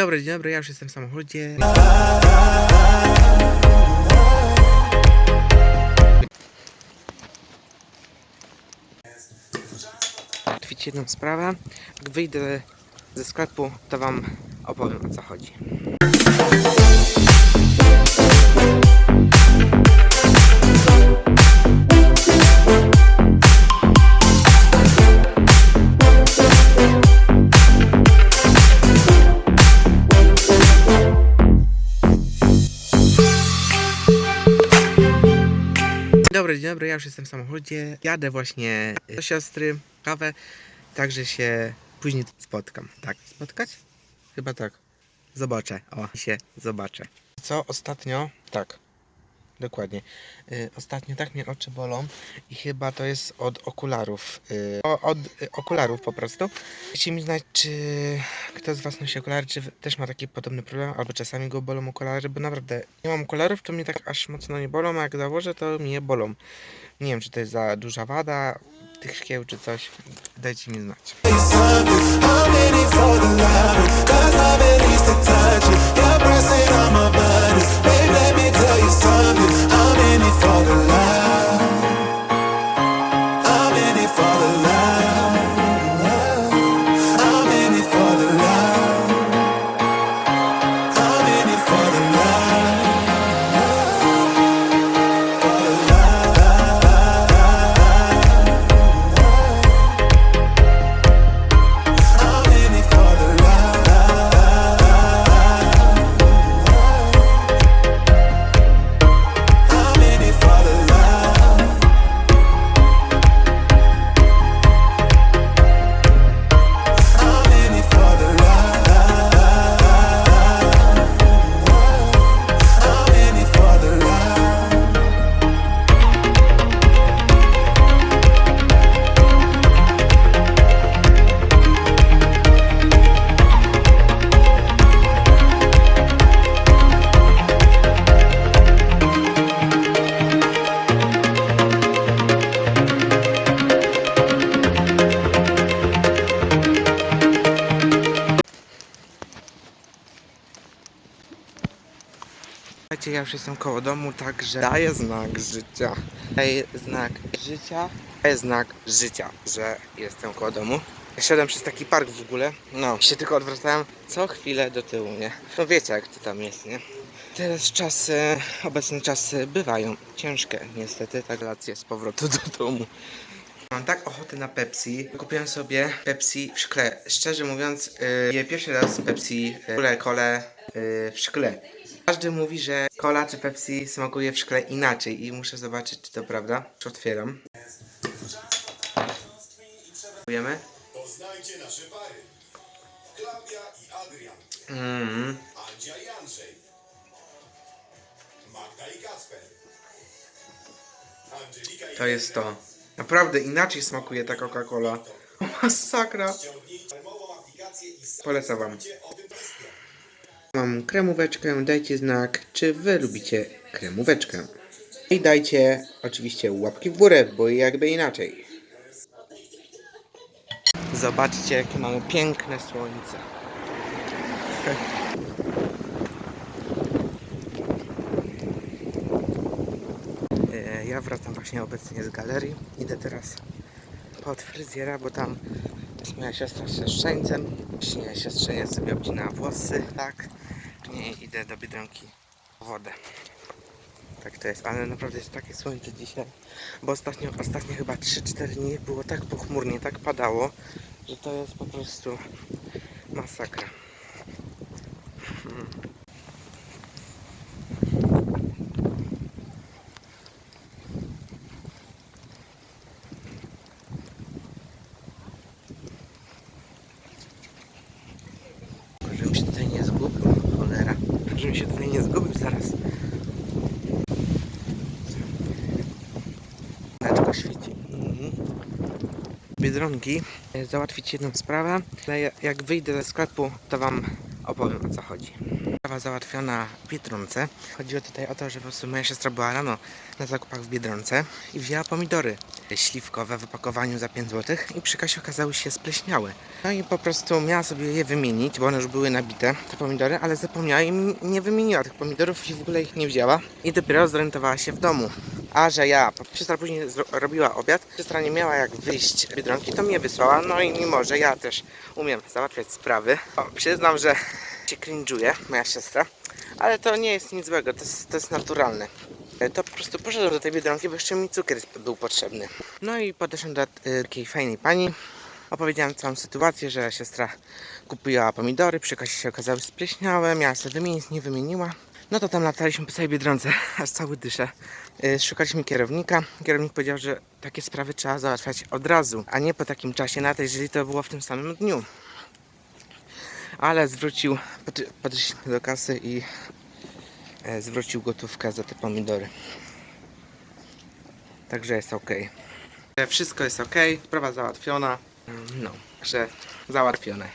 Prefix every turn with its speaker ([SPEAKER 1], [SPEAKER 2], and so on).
[SPEAKER 1] Dobry, dzień dobry, ja już jestem w samochodzie. Załatwić jedną sprawę. Jak wyjdę ze sklepu, to wam opowiem o co chodzi. Dobry, dzień dobry, ja już jestem w samochodzie. Jadę właśnie do siostry, kawę, także się później spotkam. Tak, spotkać? Chyba tak. Zobaczę, o, się zobaczę. Co ostatnio? Tak, dokładnie. Y, ostatnio tak mnie oczy bolą i chyba to jest od okularów. Y, o, od y, okularów po prostu. Chcieliście mi znać, czy kto z Was nosi okulary, czy też ma taki podobny problem, albo czasami go bolą okulary, bo naprawdę nie mam okularów, to mnie tak aż mocno nie bolą, a jak założę, to mnie bolą. Nie wiem, czy to jest za duża wada tych szkieł, czy coś. Dajcie mi znać. Słuchajcie, ja już jestem koło domu, także daję znak życia. Daję znak życia. Daję znak życia, że jestem koło domu. Ja Szedłem przez taki park w ogóle. No, się tylko odwracałem co chwilę do tyłu, nie? No wiecie jak to tam jest, nie? Teraz czasy, obecne czasy bywają ciężkie, niestety, tak relacje z powrotu do domu. Mam tak ochotę na Pepsi. Kupiłem sobie Pepsi w szkle. Szczerze mówiąc, yy, pierwszy raz Pepsi, yy, kole, kole yy, w szkle. Każdy mówi, że cola czy Pepsi smakuje w szkle inaczej i muszę zobaczyć, czy to prawda. Już otwieram. Próbujemy.
[SPEAKER 2] Poznajcie nasze pary. Klaudia i Adrian.
[SPEAKER 1] Mm.
[SPEAKER 2] Andzia i Andrzej. Magda i Kacper. Angelika i
[SPEAKER 1] To jest to. Naprawdę inaczej smakuje ta Coca-Cola. Masakra.
[SPEAKER 2] Ściągnijcie darmową aplikację i
[SPEAKER 1] Polecam wam.
[SPEAKER 2] o.
[SPEAKER 1] Mam kremóweczkę, dajcie znak, czy wy lubicie kremóweczkę. I dajcie oczywiście łapki w górę, bo jakby inaczej. Zobaczcie, jakie mamy piękne słońce. E, Ja wracam właśnie obecnie z galerii. Idę teraz pod fryzjera, bo tam jest moja siostra z siostrzeńcem. Właśnie siostrzenia sobie obcina włosy, tak. Nie idę do Biedronki po wodę. Tak to jest, ale naprawdę jest takie słońce dzisiaj, bo ostatnio, ostatnie chyba 3-4 dni było tak pochmurnie, tak padało, że to jest po prostu masakra. Hmm. Żebym się tutaj nie zgubił zaraz. Leczko świeci. Mhm. Biedronki. Załatwić jedną sprawę. Jak wyjdę ze sklepu, to wam opowiem o co chodzi. Sprawa załatwiona w Biedronce. Chodziło tutaj o to, że po prostu moja siostra była rano na zakupach w Biedronce i wzięła pomidory śliwkowe w opakowaniu za 5 zł i przy kasie okazały się spleśniałe. No i po prostu miała sobie je wymienić, bo one już były nabite, te pomidory, ale zapomniała i nie wymieniła tych pomidorów i w ogóle ich nie wzięła. I dopiero zorientowała się w domu. A że ja, siostra później robiła obiad, siostra nie miała jak wyjść z Biedronki, to mnie wysłała, no i mimo, że ja też umiem załatwiać sprawy, o, przyznam, że cringe'uje, moja siostra, ale to nie jest nic złego, to jest, to jest naturalne. E, To po prostu poszedłem do tej Biedronki, bo jeszcze mi cukier był potrzebny. No i podeszłem do y, takiej fajnej pani, opowiedziałem całą sytuację, że siostra kupiła pomidory, przy kasie się okazały spleśniałe, miała sobie wymienić, nie wymieniła. No to tam lataliśmy po całej Biedronce, aż cały dyszę. Y, Szukaliśmy kierownika. Kierownik powiedział, że takie sprawy trzeba załatwiać od razu, a nie po takim czasie, nawet jeżeli to było w tym samym dniu. Ale zwrócił, podeszliśmy do kasy i e, zwrócił gotówkę za te pomidory. Także jest ok. Wszystko jest ok, sprawa załatwiona. No, że załatwione.